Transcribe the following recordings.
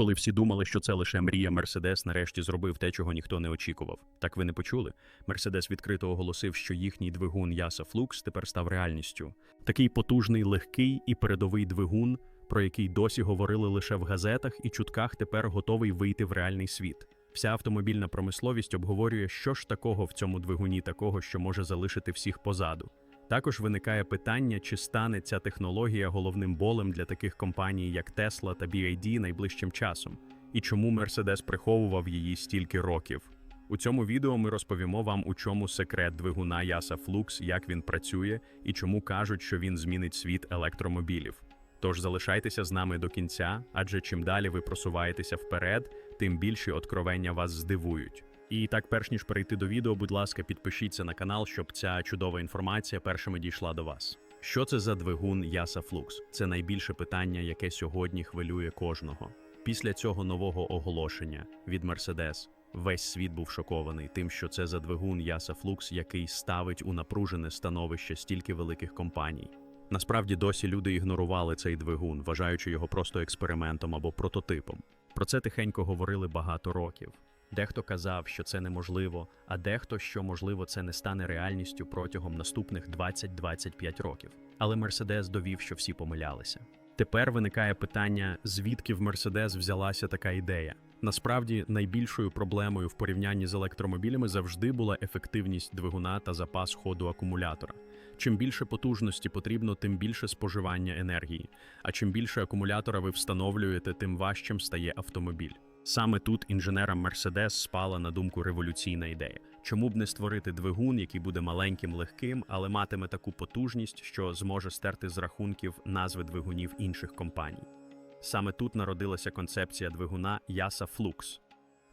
Коли всі думали, що це лише мрія, Мерседес нарешті зробив те, чого ніхто не очікував. Так ви не почули? Мерседес відкрито оголосив, що їхній двигун Яса Флукс тепер став реальністю. Такий потужний, легкий і передовий двигун, про який досі говорили лише в газетах і чутках, тепер готовий вийти в реальний світ. Вся автомобільна промисловість обговорює, що ж такого в цьому двигуні такого, що може залишити всіх позаду. Також виникає питання, чи стане ця технологія головним болем для таких компаній, як Tesla та BYD найближчим часом, і чому Mercedes приховував її стільки років. У цьому відео ми розповімо вам, у чому секрет двигуна Яса Flux, як він працює і чому кажуть, що він змінить світ електромобілів. Тож залишайтеся з нами до кінця, адже чим далі ви просуваєтеся вперед, тим більші откровення вас здивують. І так, перш ніж перейти до відео, будь ласка, підпишіться на канал, щоб ця чудова інформація першими дійшла до вас. Що це за двигун Яса Flux? Це найбільше питання, яке сьогодні хвилює кожного. Після цього нового оголошення від Mercedes весь світ був шокований тим, що це за двигун Яса Flux, який ставить у напружене становище стільки великих компаній. Насправді досі люди ігнорували цей двигун, вважаючи його просто експериментом або прототипом. Про це тихенько говорили багато років. Дехто казав, що це неможливо, а дехто, що можливо це не стане реальністю протягом наступних 20-25 років. Але Мерседес довів, що всі помилялися. Тепер виникає питання, звідки в Мерседес взялася така ідея. Насправді, найбільшою проблемою в порівнянні з електромобілями завжди була ефективність двигуна та запас ходу акумулятора. Чим більше потужності потрібно, тим більше споживання енергії. А чим більше акумулятора ви встановлюєте, тим важчим стає автомобіль. Саме тут інженерам Mercedes спала на думку революційна ідея. Чому б не створити двигун, який буде маленьким, легким, але матиме таку потужність, що зможе стерти з рахунків назви двигунів інших компаній. Саме тут народилася концепція двигуна Яса Flux.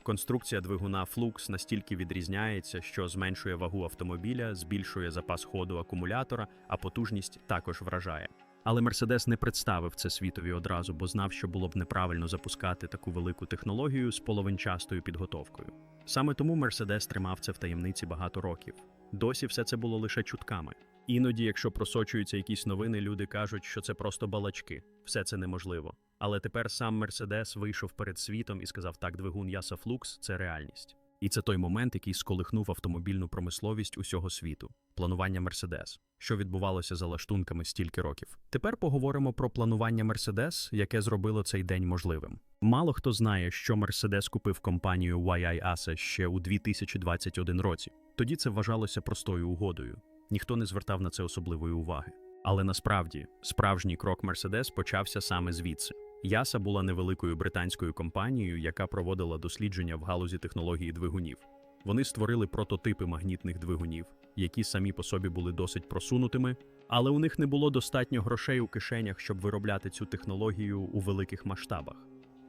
Конструкція двигуна Flux настільки відрізняється, що зменшує вагу автомобіля, збільшує запас ходу акумулятора, а потужність також вражає. Але Мерседес не представив це світові одразу, бо знав, що було б неправильно запускати таку велику технологію з половинчастою підготовкою. Саме тому Мерседес тримав це в таємниці багато років. Досі все це було лише чутками. Іноді, якщо просочуються якісь новини, люди кажуть, що це просто балачки, все це неможливо. Але тепер сам Мерседес вийшов перед світом і сказав: так, двигун Яса Флукс це реальність. І це той момент, який сколихнув автомобільну промисловість усього світу планування Мерседес, що відбувалося за лаштунками стільки років. Тепер поговоримо про планування Мерседес, яке зробило цей день можливим. Мало хто знає, що Мерседес купив компанію YI Asa ще у 2021 році. Тоді це вважалося простою угодою. Ніхто не звертав на це особливої уваги. Але насправді справжній крок Мерседес почався саме звідси. Яса була невеликою британською компанією, яка проводила дослідження в галузі технології двигунів. Вони створили прототипи магнітних двигунів, які самі по собі були досить просунутими, але у них не було достатньо грошей у кишенях, щоб виробляти цю технологію у великих масштабах.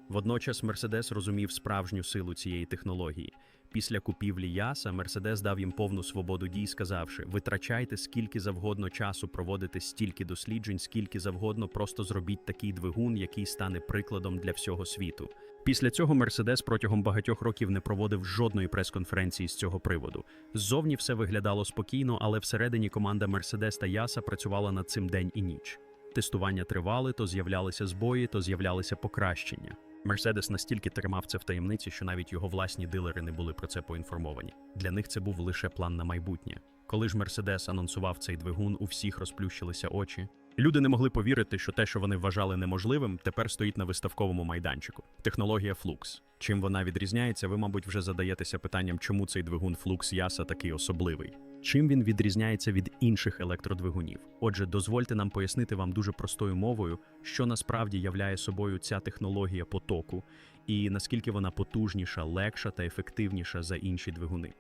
Водночас Мерседес розумів справжню силу цієї технології. Після купівлі Яса Мерседес дав їм повну свободу дій, сказавши: витрачайте скільки завгодно часу, проводите стільки досліджень, скільки завгодно, просто зробіть такий двигун, який стане прикладом для всього світу. Після цього Мерседес протягом багатьох років не проводив жодної прес-конференції з цього приводу. Ззовні все виглядало спокійно, але всередині команда Мерседес та Яса працювала над цим день і ніч. Тестування тривали, то з'являлися збої, то з'являлися покращення. Мерседес настільки тримав це в таємниці, що навіть його власні дилери не були про це поінформовані. Для них це був лише план на майбутнє. Коли ж Мерседес анонсував цей двигун, у всіх розплющилися очі. Люди не могли повірити, що те, що вони вважали неможливим, тепер стоїть на виставковому майданчику. Технологія Flux. Чим вона відрізняється, ви, мабуть, вже задаєтеся питанням, чому цей двигун Flux Яса такий особливий. Чим він відрізняється від інших електродвигунів? Отже, дозвольте нам пояснити вам дуже простою мовою, що насправді являє собою ця технологія потоку, і наскільки вона потужніша, легша та ефективніша за інші двигуни.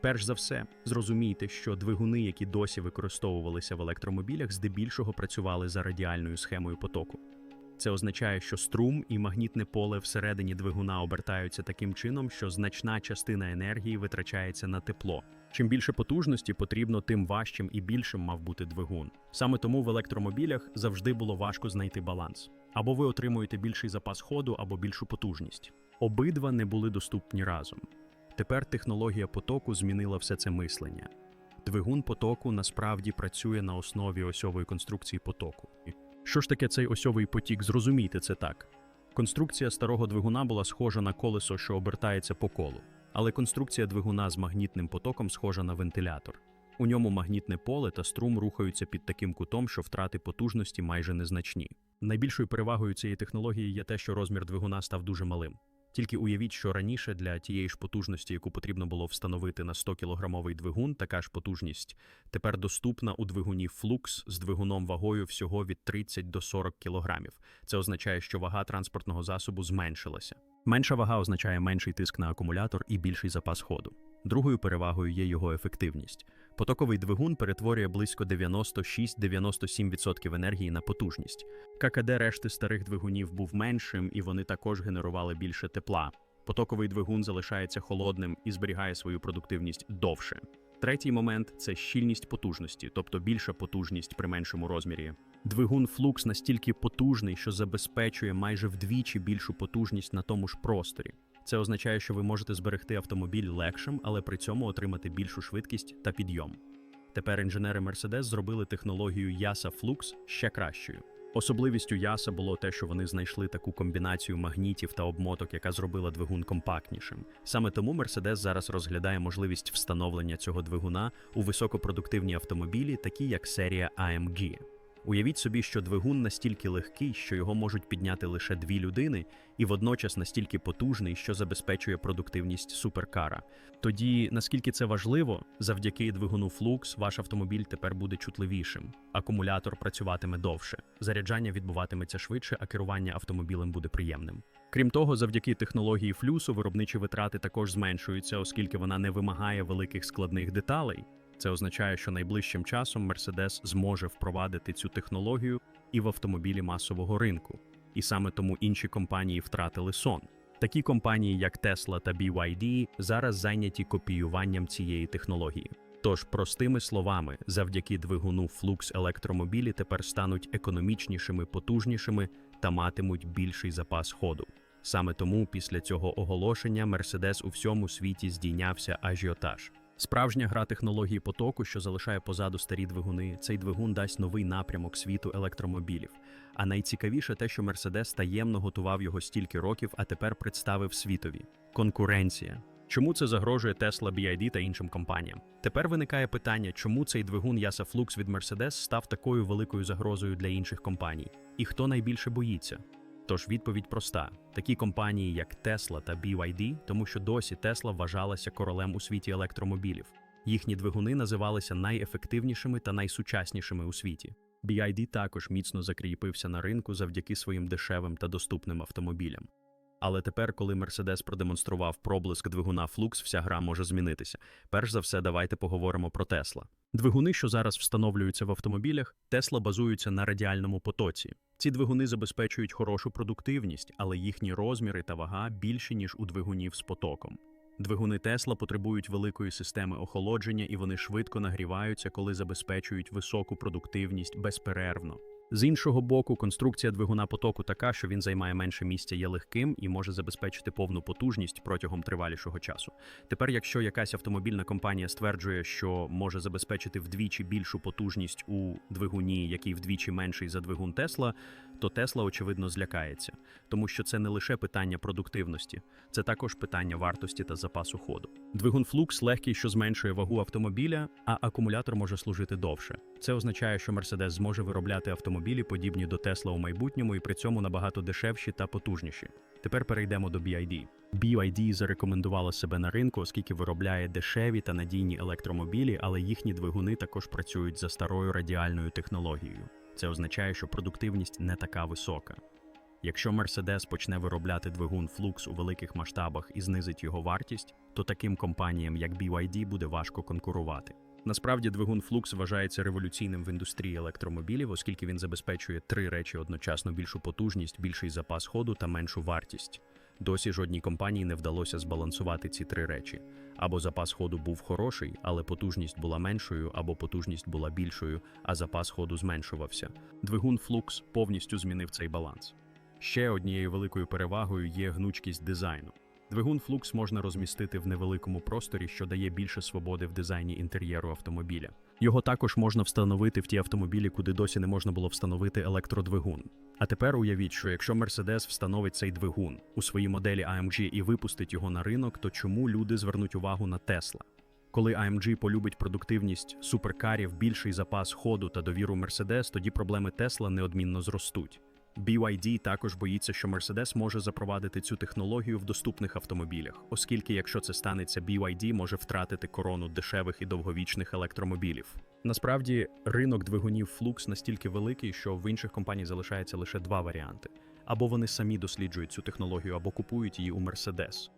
Перш за все, зрозумійте, що двигуни, які досі використовувалися в електромобілях, здебільшого працювали за радіальною схемою потоку. Це означає, що струм і магнітне поле всередині двигуна обертаються таким чином, що значна частина енергії витрачається на тепло. Чим більше потужності потрібно, тим важчим і більшим мав бути двигун. Саме тому в електромобілях завжди було важко знайти баланс. Або ви отримуєте більший запас ходу, або більшу потужність. Обидва не були доступні разом. Тепер технологія потоку змінила все це мислення. Двигун потоку насправді працює на основі осьової конструкції потоку. Що ж таке цей осьовий потік? Зрозумійте це так. Конструкція старого двигуна була схожа на колесо, що обертається по колу, але конструкція двигуна з магнітним потоком схожа на вентилятор. У ньому магнітне поле та струм рухаються під таким кутом, що втрати потужності майже незначні. Найбільшою перевагою цієї технології є те, що розмір двигуна став дуже малим. Тільки уявіть, що раніше для тієї ж потужності, яку потрібно було встановити на 100-кілограмовий двигун, така ж потужність тепер доступна у двигуні Flux з двигуном вагою всього від 30 до 40 кілограмів. Це означає, що вага транспортного засобу зменшилася. Менша вага означає менший тиск на акумулятор і більший запас ходу. Другою перевагою є його ефективність. Потоковий двигун перетворює близько 96-97% енергії на потужність. ККД решти старих двигунів був меншим, і вони також генерували більше тепла. Потоковий двигун залишається холодним і зберігає свою продуктивність довше. Третій момент це щільність потужності, тобто більша потужність при меншому розмірі. Двигун Flux настільки потужний, що забезпечує майже вдвічі більшу потужність на тому ж просторі. Це означає, що ви можете зберегти автомобіль легшим, але при цьому отримати більшу швидкість та підйом. Тепер інженери Mercedes зробили технологію Yasa Flux ще кращою. Особливістю Яса було те, що вони знайшли таку комбінацію магнітів та обмоток, яка зробила двигун компактнішим. Саме тому Mercedes зараз розглядає можливість встановлення цього двигуна у високопродуктивні автомобілі, такі як серія AMG. Уявіть собі, що двигун настільки легкий, що його можуть підняти лише дві людини, і водночас настільки потужний, що забезпечує продуктивність суперкара. Тоді, наскільки це важливо, завдяки двигуну Flux ваш автомобіль тепер буде чутливішим, акумулятор працюватиме довше, заряджання відбуватиметься швидше, а керування автомобілем буде приємним. Крім того, завдяки технології флюсу виробничі витрати також зменшуються, оскільки вона не вимагає великих складних деталей. Це означає, що найближчим часом Mercedes зможе впровадити цю технологію і в автомобілі масового ринку. І саме тому інші компанії втратили сон. Такі компанії, як Tesla та BYD, зараз зайняті копіюванням цієї технології. Тож, простими словами, завдяки двигуну Flux електромобілі тепер стануть економічнішими, потужнішими та матимуть більший запас ходу. Саме тому після цього оголошення Mercedes у всьому світі здійнявся ажіотаж. Справжня гра технології потоку, що залишає позаду старі двигуни, цей двигун дасть новий напрямок світу електромобілів. А найцікавіше те, що Мерседес таємно готував його стільки років, а тепер представив світові конкуренція. Чому це загрожує Tesla, BYD та іншим компаніям? Тепер виникає питання, чому цей двигун Yasa Flux від Mercedes став такою великою загрозою для інших компаній, і хто найбільше боїться? Тож відповідь проста: такі компанії, як Tesla та BYD, тому що досі Tesla вважалася королем у світі електромобілів. Їхні двигуни називалися найефективнішими та найсучаснішими у світі. BYD також міцно закріпився на ринку завдяки своїм дешевим та доступним автомобілям. Але тепер, коли Mercedes продемонстрував проблиск двигуна Flux, вся гра може змінитися. Перш за все, давайте поговоримо про Tesla. Двигуни, що зараз встановлюються в автомобілях, Tesla базуються на радіальному потоці. Ці двигуни забезпечують хорошу продуктивність, але їхні розміри та вага більші, ніж у двигунів з потоком. Двигуни Тесла потребують великої системи охолодження і вони швидко нагріваються, коли забезпечують високу продуктивність безперервно. З іншого боку, конструкція двигуна потоку така, що він займає менше місця, є легким і може забезпечити повну потужність протягом тривалішого часу. Тепер, якщо якась автомобільна компанія стверджує, що може забезпечити вдвічі більшу потужність у двигуні, який вдвічі менший за двигун Тесла, то Тесла очевидно злякається, тому що це не лише питання продуктивності, це також питання вартості та запасу ходу. Двигун Flux легкий, що зменшує вагу автомобіля, а акумулятор може служити довше. Це означає, що Mercedes зможе виробляти автомобілі, подібні до Тесла у майбутньому, і при цьому набагато дешевші та потужніші. Тепер перейдемо до BYD. BYD зарекомендувала себе на ринку, оскільки виробляє дешеві та надійні електромобілі, але їхні двигуни також працюють за старою радіальною технологією. Це означає, що продуктивність не така висока. Якщо Mercedes почне виробляти двигун Flux у великих масштабах і знизить його вартість, то таким компаніям, як BYD, буде важко конкурувати. Насправді, двигун Flux вважається революційним в індустрії електромобілів, оскільки він забезпечує три речі одночасно: більшу потужність, більший запас ходу та меншу вартість. Досі жодній компанії не вдалося збалансувати ці три речі. Або запас ходу був хороший, але потужність була меншою, або потужність була більшою, а запас ходу зменшувався. Двигун Flux повністю змінив цей баланс. Ще однією великою перевагою є гнучкість дизайну. Двигун Flux можна розмістити в невеликому просторі, що дає більше свободи в дизайні інтер'єру автомобіля. Його також можна встановити в ті автомобілі, куди досі не можна було встановити електродвигун. А тепер уявіть, що якщо Mercedes встановить цей двигун у своїй моделі AMG і випустить його на ринок, то чому люди звернуть увагу на Tesla? Коли AMG полюбить продуктивність суперкарів, більший запас ходу та довіру Mercedes, тоді проблеми Tesla неодмінно зростуть. BYD також боїться, що Mercedes може запровадити цю технологію в доступних автомобілях, оскільки, якщо це станеться, BYD може втратити корону дешевих і довговічних електромобілів. Насправді, ринок двигунів Flux настільки великий, що в інших компаній залишається лише два варіанти: або вони самі досліджують цю технологію, або купують її у Mercedes.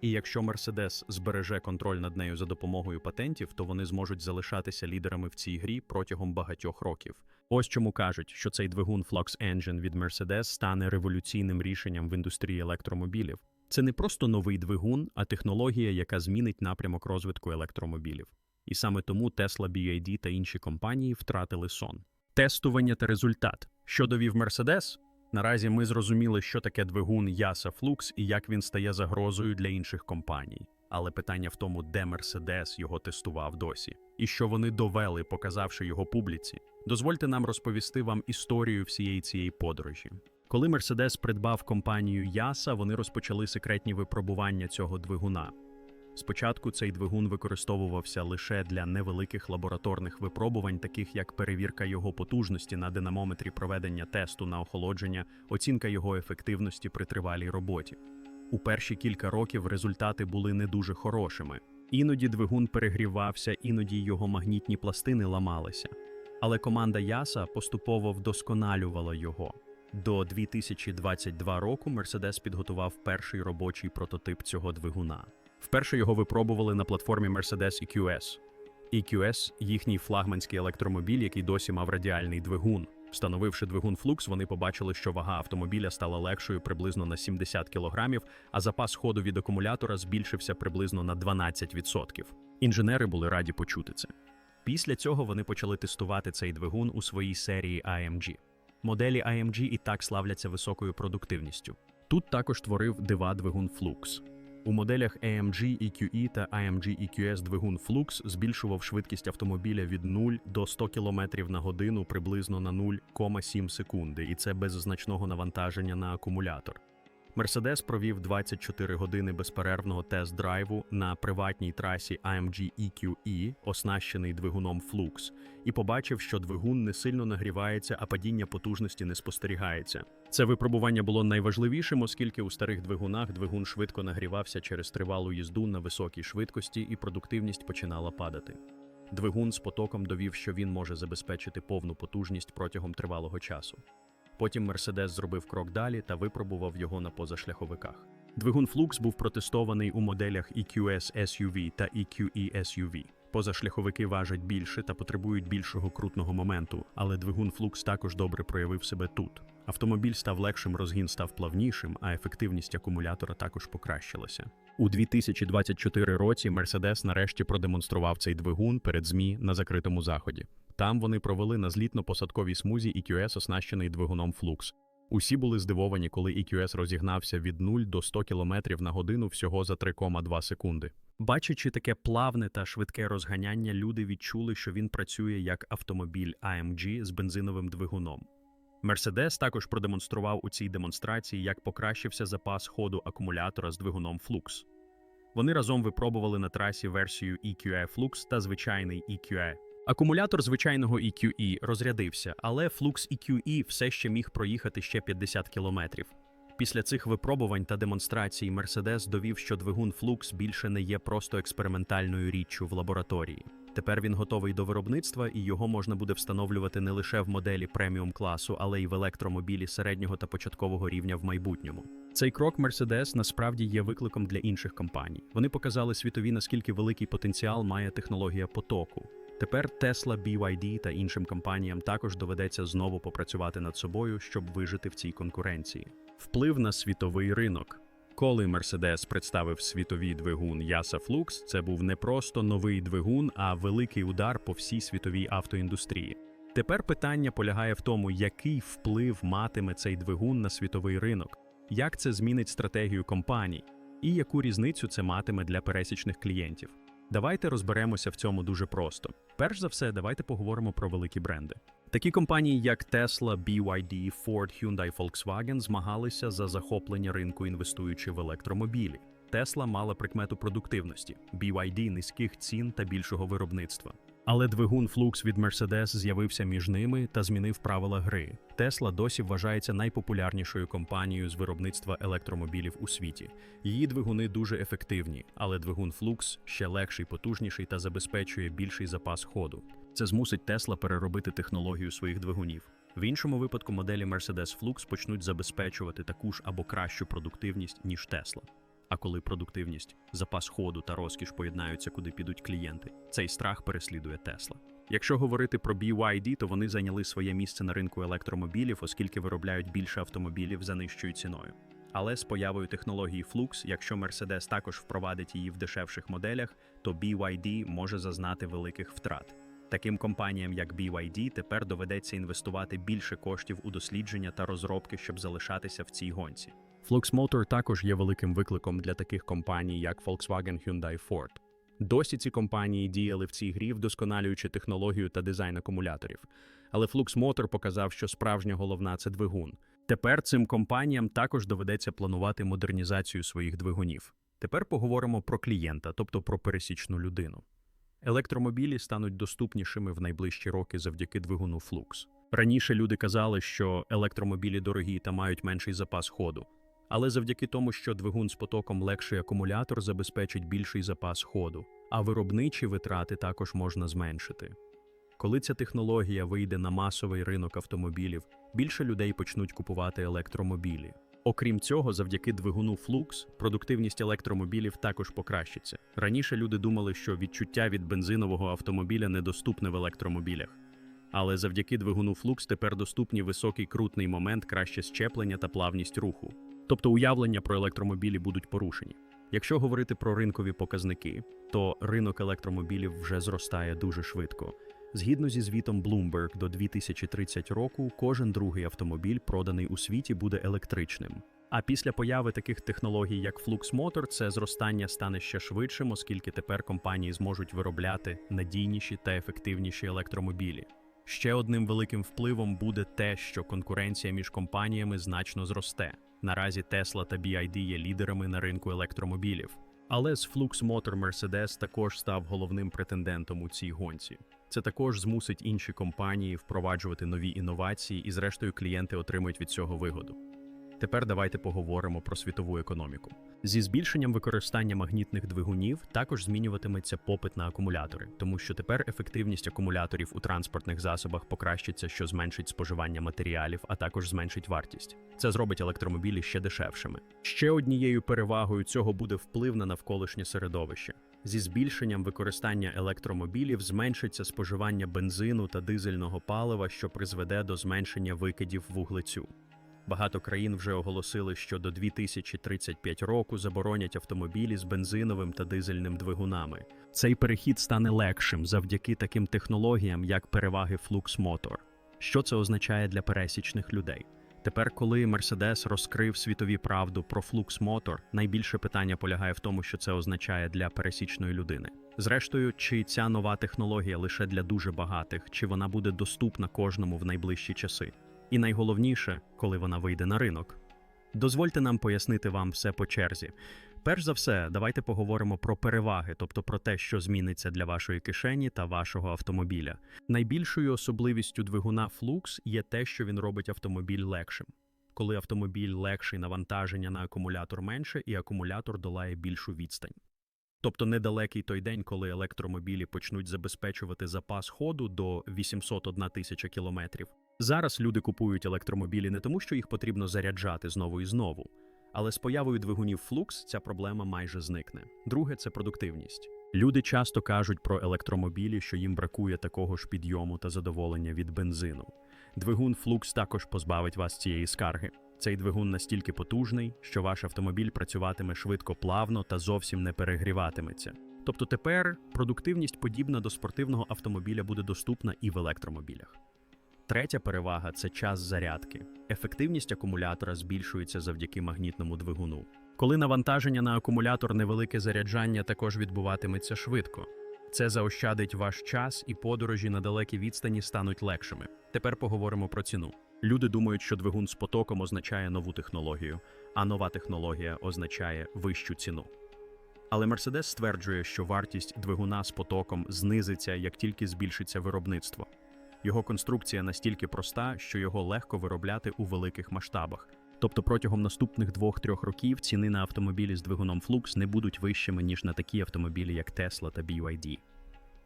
І якщо Mercedes збереже контроль над нею за допомогою патентів, то вони зможуть залишатися лідерами в цій грі протягом багатьох років. Ось чому кажуть, що цей двигун Flux Engine від Mercedes стане революційним рішенням в індустрії електромобілів. Це не просто новий двигун, а технологія, яка змінить напрямок розвитку електромобілів. І саме тому Tesla, BYD та інші компанії втратили сон. Тестування та результат. Що довів Mercedes? Наразі ми зрозуміли, що таке двигун Яса Flux і як він стає загрозою для інших компаній. Але питання в тому, де Мерседес його тестував досі, і що вони довели, показавши його публіці. Дозвольте нам розповісти вам історію всієї цієї подорожі. Коли Мерседес придбав компанію Яса, вони розпочали секретні випробування цього двигуна. Спочатку цей двигун використовувався лише для невеликих лабораторних випробувань, таких як перевірка його потужності на динамометрі проведення тесту на охолодження, оцінка його ефективності при тривалій роботі. У перші кілька років результати були не дуже хорошими. Іноді двигун перегрівався, іноді його магнітні пластини ламалися. Але команда Яса поступово вдосконалювала його. До 2022 року Mercedes підготував перший робочий прототип цього двигуна. Вперше його випробували на платформі Mercedes EQS. EQS – їхній флагманський електромобіль, який досі мав радіальний двигун. Встановивши двигун Flux, вони побачили, що вага автомобіля стала легшою приблизно на 70 кг, а запас ходу від акумулятора збільшився приблизно на 12%. Інженери були раді почути це. Після цього вони почали тестувати цей двигун у своїй серії AMG. Моделі AMG і так славляться високою продуктивністю. Тут також творив дива двигун Flux. У моделях AMG EQE та AMG EQS двигун Flux збільшував швидкість автомобіля від 0 до 100 км на годину приблизно на 0,7 секунди, і це без значного навантаження на акумулятор. Mercedes провів 24 години безперервного тест-драйву на приватній трасі AMG EQE, оснащений двигуном Flux, і побачив, що двигун не сильно нагрівається, а падіння потужності не спостерігається. Це випробування було найважливішим, оскільки у старих двигунах двигун швидко нагрівався через тривалу їзду на високій швидкості, і продуктивність починала падати. Двигун з потоком довів, що він може забезпечити повну потужність протягом тривалого часу. Потім Mercedes зробив крок далі та випробував його на позашляховиках. Двигун Flux був протестований у моделях EQS SUV та EQE SUV. Позашляховики важать більше та потребують більшого крутного моменту, але двигун Flux також добре проявив себе тут. Автомобіль став легшим, розгін став плавнішим, а ефективність акумулятора також покращилася. У 2024 році Mercedes нарешті продемонстрував цей двигун перед ЗМІ на закритому заході. Там вони провели на злітно-посадковій смузі EQS, оснащений двигуном Flux. Усі були здивовані, коли EQS розігнався від 0 до 100 км на годину всього за 3,2 секунди. Бачачи таке плавне та швидке розганяння, люди відчули, що він працює як автомобіль AMG з бензиновим двигуном. Mercedes також продемонстрував у цій демонстрації, як покращився запас ходу акумулятора з двигуном Flux. Вони разом випробували на трасі версію EQE Flux та звичайний EQE. Акумулятор звичайного EQE розрядився, але Flux EQE все ще міг проїхати ще 50 кілометрів. Після цих випробувань та демонстрацій Mercedes довів, що двигун Flux більше не є просто експериментальною річчю в лабораторії. Тепер він готовий до виробництва, і його можна буде встановлювати не лише в моделі преміум класу, але й в електромобілі середнього та початкового рівня в майбутньому. Цей крок Mercedes насправді є викликом для інших компаній. Вони показали світові, наскільки великий потенціал має технологія потоку. Тепер Tesla, BYD та іншим компаніям також доведеться знову попрацювати над собою, щоб вижити в цій конкуренції. Вплив на світовий ринок. Коли Mercedes представив світовий двигун Yasa Flux, це був не просто новий двигун, а великий удар по всій світовій автоіндустрії. Тепер питання полягає в тому, який вплив матиме цей двигун на світовий ринок, як це змінить стратегію компаній, і яку різницю це матиме для пересічних клієнтів. Давайте розберемося в цьому дуже просто. Перш за все, давайте поговоримо про великі бренди. Такі компанії, як Tesla, BYD, Ford, Hyundai, Volkswagen змагалися за захоплення ринку, інвестуючи в електромобілі. Tesla мала прикмету продуктивності, BYD – низьких цін та більшого виробництва. Але двигун Flux від Mercedes з'явився між ними та змінив правила гри. Tesla досі вважається найпопулярнішою компанією з виробництва електромобілів у світі. Її двигуни дуже ефективні, але двигун Flux ще легший, потужніший та забезпечує більший запас ходу. Це змусить Tesla переробити технологію своїх двигунів. В іншому випадку моделі Mercedes Flux почнуть забезпечувати таку ж або кращу продуктивність, ніж Tesla. А коли продуктивність, запас ходу та розкіш поєднаються, куди підуть клієнти, цей страх переслідує Тесла. Якщо говорити про BYD, то вони зайняли своє місце на ринку електромобілів, оскільки виробляють більше автомобілів за нижчою ціною. Але з появою технології Flux, якщо Mercedes також впровадить її в дешевших моделях, то BYD може зазнати великих втрат. Таким компаніям, як BYD, тепер доведеться інвестувати більше коштів у дослідження та розробки, щоб залишатися в цій гонці. Flux Motor також є великим викликом для таких компаній, як Volkswagen, Hyundai, Ford. Досі ці компанії діяли в цій грі, вдосконалюючи технологію та дизайн акумуляторів. Але Flux Motor показав, що справжня головна це двигун. Тепер цим компаніям також доведеться планувати модернізацію своїх двигунів. Тепер поговоримо про клієнта, тобто про пересічну людину. Електромобілі стануть доступнішими в найближчі роки завдяки двигуну Flux. Раніше люди казали, що електромобілі дорогі та мають менший запас ходу. Але завдяки тому, що двигун з потоком легший акумулятор забезпечить більший запас ходу, а виробничі витрати також можна зменшити. Коли ця технологія вийде на масовий ринок автомобілів, більше людей почнуть купувати електромобілі. Окрім цього, завдяки двигуну Flux, продуктивність електромобілів також покращиться. Раніше люди думали, що відчуття від бензинового автомобіля недоступне в електромобілях. Але завдяки двигуну Flux тепер доступні високий крутний момент, краще щеплення та плавність руху. Тобто уявлення про електромобілі будуть порушені. Якщо говорити про ринкові показники, то ринок електромобілів вже зростає дуже швидко. Згідно зі звітом Bloomberg, до 2030 року кожен другий автомобіль, проданий у світі, буде електричним. А після появи таких технологій, як Flux Motor, це зростання стане ще швидшим, оскільки тепер компанії зможуть виробляти надійніші та ефективніші електромобілі. Ще одним великим впливом буде те, що конкуренція між компаніями значно зросте. Наразі Tesla та BYD є лідерами на ринку електромобілів. Але з Flux Motor Mercedes також став головним претендентом у цій гонці. Це також змусить інші компанії впроваджувати нові інновації, і, зрештою, клієнти отримують від цього вигоду. Тепер давайте поговоримо про світову економіку. Зі збільшенням використання магнітних двигунів також змінюватиметься попит на акумулятори, тому що тепер ефективність акумуляторів у транспортних засобах покращиться, що зменшить споживання матеріалів, а також зменшить вартість. Це зробить електромобілі ще дешевшими. Ще однією перевагою цього буде вплив на навколишнє середовище. Зі збільшенням використання електромобілів зменшиться споживання бензину та дизельного палива, що призведе до зменшення викидів вуглецю. Багато країн вже оголосили, що до 2035 року заборонять автомобілі з бензиновим та дизельним двигунами. Цей перехід стане легшим завдяки таким технологіям, як переваги Flux Motor. Що це означає для пересічних людей? Тепер, коли Mercedes розкрив світові правду про Flux Motor, найбільше питання полягає в тому, що це означає для пересічної людини. Зрештою, чи ця нова технологія лише для дуже багатих, чи вона буде доступна кожному в найближчі часи? І найголовніше, коли вона вийде на ринок. Дозвольте нам пояснити вам все по черзі. Перш за все, давайте поговоримо про переваги, тобто про те, що зміниться для вашої кишені та вашого автомобіля. Найбільшою особливістю двигуна Flux є те, що він робить автомобіль легшим. Коли автомобіль легший, навантаження на акумулятор менше, і акумулятор долає більшу відстань. Тобто недалекий той день, коли електромобілі почнуть забезпечувати запас ходу до 801 тисяча кілометрів. Зараз люди купують електромобілі не тому, що їх потрібно заряджати знову і знову, але з появою двигунів Flux ця проблема майже зникне. Друге це продуктивність. Люди часто кажуть про електромобілі, що їм бракує такого ж підйому та задоволення від бензину. Двигун Flux також позбавить вас цієї скарги. Цей двигун настільки потужний, що ваш автомобіль працюватиме швидко плавно та зовсім не перегріватиметься. Тобто тепер продуктивність подібна до спортивного автомобіля буде доступна і в електромобілях. Третя перевага це час зарядки. Ефективність акумулятора збільшується завдяки магнітному двигуну. Коли навантаження на акумулятор невелике заряджання також відбуватиметься швидко. Це заощадить ваш час і подорожі на далекі відстані стануть легшими. Тепер поговоримо про ціну. Люди думають, що двигун з потоком означає нову технологію, а нова технологія означає вищу ціну. Але Mercedes стверджує, що вартість двигуна з потоком знизиться, як тільки збільшиться виробництво. Його конструкція настільки проста, що його легко виробляти у великих масштабах. Тобто протягом наступних 2-3 років ціни на автомобілі з двигуном Flux не будуть вищими, ніж на такі автомобілі, як Tesla та BYD.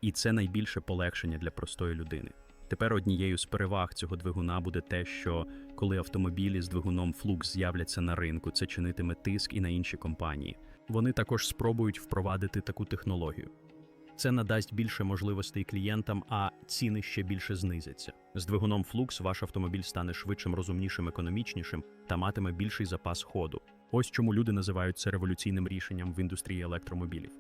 І це найбільше полегшення для простої людини. Тепер однією з переваг цього двигуна буде те, що коли автомобілі з двигуном Flux з'являться на ринку, це чинитиме тиск і на інші компанії. Вони також спробують впровадити таку технологію. Це надасть більше можливостей клієнтам, а ціни ще більше знизяться. З двигуном Flux ваш автомобіль стане швидшим, розумнішим, економічнішим та матиме більший запас ходу. Ось чому люди називають це революційним рішенням в індустрії електромобілів.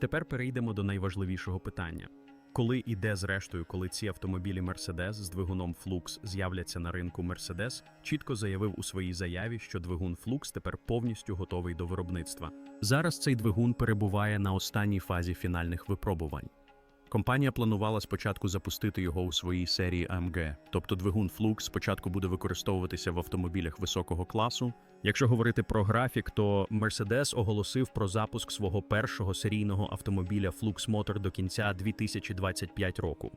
Тепер перейдемо до найважливішого питання. Коли і де, зрештою, коли ці автомобілі Mercedes з двигуном Flux з'являться на ринку Mercedes, чітко заявив у своїй заяві, що двигун Flux тепер повністю готовий до виробництва. Зараз цей двигун перебуває на останній фазі фінальних випробувань. Компанія планувала спочатку запустити його у своїй серії AMG, тобто двигун Flux спочатку буде використовуватися в автомобілях високого класу. Якщо говорити про графік, то Mercedes оголосив про запуск свого першого серійного автомобіля Flux Motor до кінця 2025 року.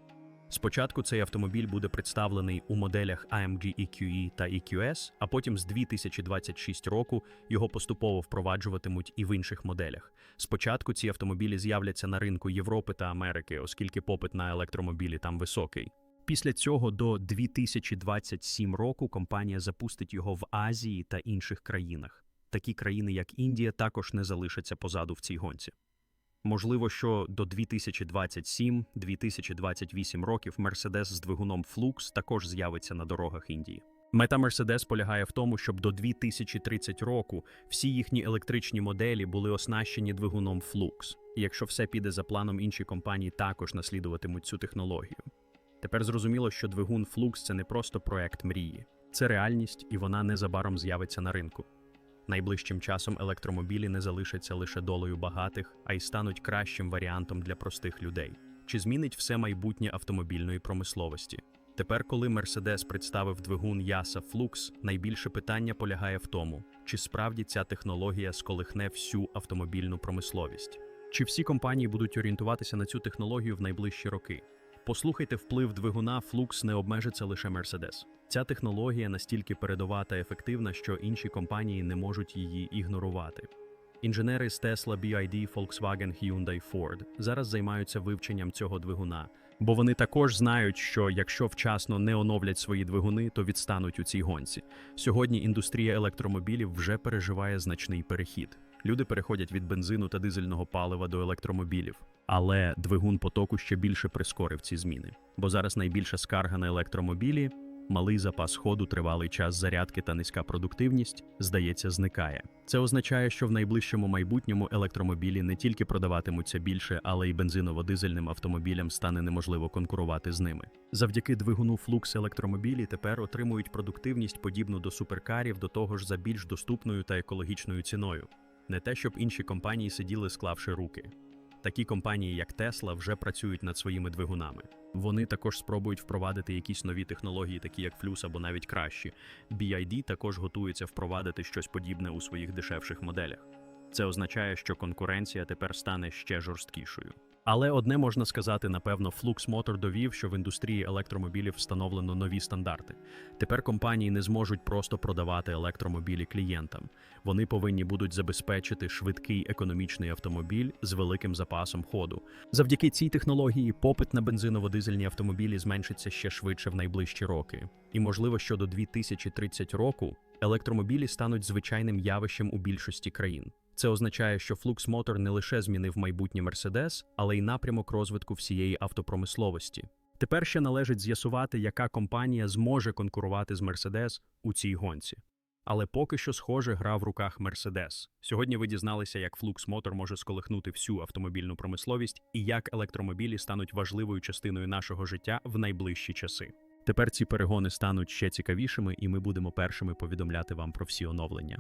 Спочатку цей автомобіль буде представлений у моделях AMG EQE та EQS, а потім з 2026 року його поступово впроваджуватимуть і в інших моделях. Спочатку ці автомобілі з'являться на ринку Європи та Америки, оскільки попит на електромобілі там високий. Після цього до 2027 року компанія запустить його в Азії та інших країнах. Такі країни, як Індія, також не залишаться позаду в цій гонці. Можливо, що до 2027-2028 років Mercedes з двигуном Flux також з'явиться на дорогах Індії. Мета Mercedes полягає в тому, щоб до 2030 року всі їхні електричні моделі були оснащені двигуном Flux. Якщо все піде за планом, інші компанії також наслідуватимуть цю технологію. Тепер зрозуміло, що двигун Flux – це не просто проект мрії, це реальність, і вона незабаром з'явиться на ринку. Найближчим часом електромобілі не залишаться лише долею багатих, а й стануть кращим варіантом для простих людей. Чи змінить все майбутнє автомобільної промисловості? Тепер, коли Mercedes представив двигун Яса Flux, найбільше питання полягає в тому, чи справді ця технологія сколихне всю автомобільну промисловість. Чи всі компанії будуть орієнтуватися на цю технологію в найближчі роки? Послухайте, вплив двигуна Flux не обмежиться лише Mercedes. Ця технологія настільки передова та ефективна, що інші компанії не можуть її ігнорувати. Інженери з Tesla, BYD, Volkswagen, Hyundai, Ford зараз займаються вивченням цього двигуна, бо вони також знають, що якщо вчасно не оновлять свої двигуни, то відстануть у цій гонці. Сьогодні індустрія електромобілів вже переживає значний перехід. Люди переходять від бензину та дизельного палива до електромобілів. Але двигун потоку ще більше прискорив ці зміни. Бо зараз найбільша скарга на електромобілі малий запас ходу, тривалий час зарядки та низька продуктивність, здається, зникає. Це означає, що в найближчому майбутньому електромобілі не тільки продаватимуться більше, але й бензиново-дизельним автомобілям стане неможливо конкурувати з ними. Завдяки двигуну Flux електромобілі тепер отримують продуктивність подібну до суперкарів, до того ж за більш доступною та екологічною ціною. Не те, щоб інші компанії сиділи, склавши руки. Такі компанії, як Tesla, вже працюють над своїми двигунами. Вони також спробують впровадити якісь нові технології, такі як флюс або навіть кращі. BID також готується впровадити щось подібне у своїх дешевших моделях. Це означає, що конкуренція тепер стане ще жорсткішою. Але одне можна сказати, напевно, Flux Motor довів, що в індустрії електромобілів встановлено нові стандарти. Тепер компанії не зможуть просто продавати електромобілі клієнтам. Вони повинні будуть забезпечити швидкий економічний автомобіль з великим запасом ходу. Завдяки цій технології попит на бензиново-дизельні автомобілі зменшиться ще швидше в найближчі роки. І можливо, що до 2030 року електромобілі стануть звичайним явищем у більшості країн. Це означає, що Flux Motor не лише змінив майбутнє Mercedes, але й напрямок розвитку всієї автопромисловості. Тепер ще належить з'ясувати, яка компанія зможе конкурувати з Mercedes у цій гонці. Але поки що, схоже, гра в руках Mercedes. Сьогодні ви дізналися, як Flux Motor може сколихнути всю автомобільну промисловість і як електромобілі стануть важливою частиною нашого життя в найближчі часи. Тепер ці перегони стануть ще цікавішими, і ми будемо першими повідомляти вам про всі оновлення.